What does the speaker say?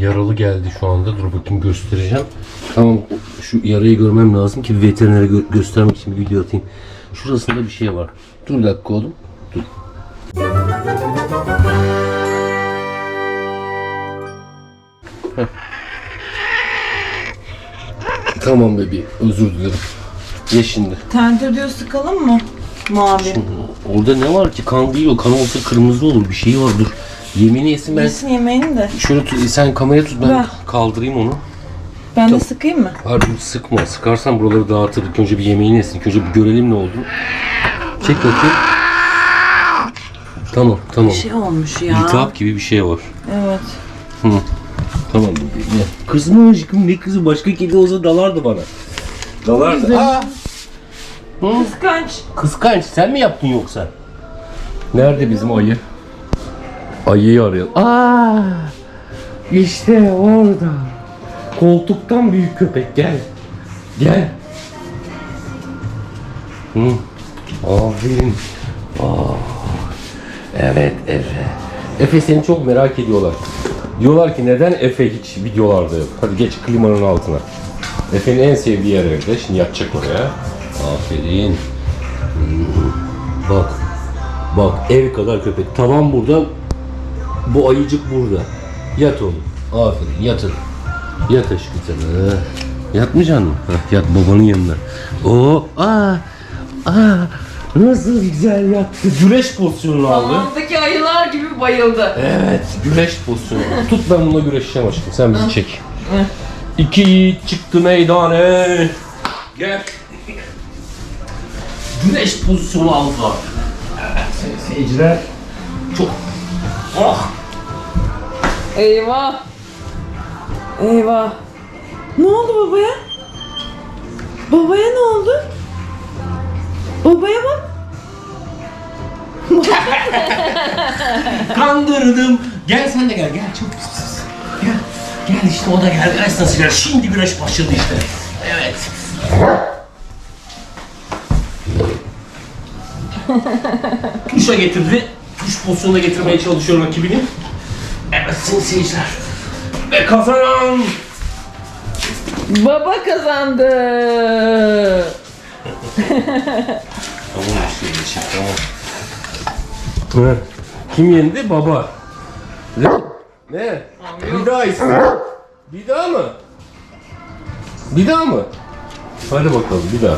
Yaralı geldi şu anda. Dur bakayım göstereceğim. Tamam şu yarayı görmem lazım ki veterinere gö- göstermek için bir video atayım. Şurasında bir şey var. Dur bir dakika oğlum. Dur. Heh. Tamam bebeğim. Özür dilerim. Ye şimdi. Tenter diyor sıkalım mı? Mavi. Orada ne var ki? Kan değil o. Kan olsa kırmızı olur. Bir şey var. Dur. Yemini yesin ben. Yesin yemeğini de. Şöyle tut, sen kameraya tut ben Ver. kaldırayım onu. Ben de sıkayım mı? Harbi sıkma. Sıkarsan buraları dağıtır. İlk önce bir yemeğini yesin. İlk önce bir görelim ne oldu. Çek bakayım. Tamam tamam. Bir şey olmuş ya. İltihap gibi bir şey var. Evet. Hı. Tamam. Ye. Kız mı aşkım ne kızı? Başka kedi olsa dalardı bana. Dalardı. Aa! Kıskanç. Kıskanç sen mi yaptın yoksa? Nerede bizim ayı? Ayıyı arayalım. Aa! İşte orada. Koltuktan büyük köpek gel. Gel. Hı. Aferin. Aa. Evet Efe. Efe seni çok merak ediyorlar. Diyorlar ki neden Efe hiç videolarda yok? Hadi geç klimanın altına. Efe'nin en sevdiği yer evde. Şimdi yatacak oraya. Aferin. Bak. Bak ev kadar köpek. Tavan burada. Bu ayıcık burada. Yat oğlum. Aferin yatın. Yat aşkım sen. Ha. Yatmayacaksın mı? Hah, yat babanın yanına. Oo, aa, aa, nasıl güzel yattı. Güneş pozisyonunu aldı. Hamamdaki ayılar gibi bayıldı. Evet, güneş pozisyonu. Tut ben bununla güreşeceğim aşkım. Sen bizi çek. İki yiğit çıktı meydana. Gel. Güneş pozisyonu aldılar. Evet, seyirciler. Çok... Oh! Eyvah. Eyvah. Ne oldu babaya? Babaya ne oldu? Babaya bak. Kandırdım. Gel sen de gel. Gel pis. Gel. Gel işte o da gel. Güneş nasıl gel? Şimdi güneş başladı işte. Evet. Tuşa getirdi. Tuş pozisyonuna getirmeye çalışıyor rakibini. Sayın seyirciler. Ve kazanan Baba kazandı. Tamam işte geçin tamam. Kim yendi? Baba. Ne? Ne? Bir daha iste. Bir daha mı? Bir daha mı? Hadi bakalım bir daha.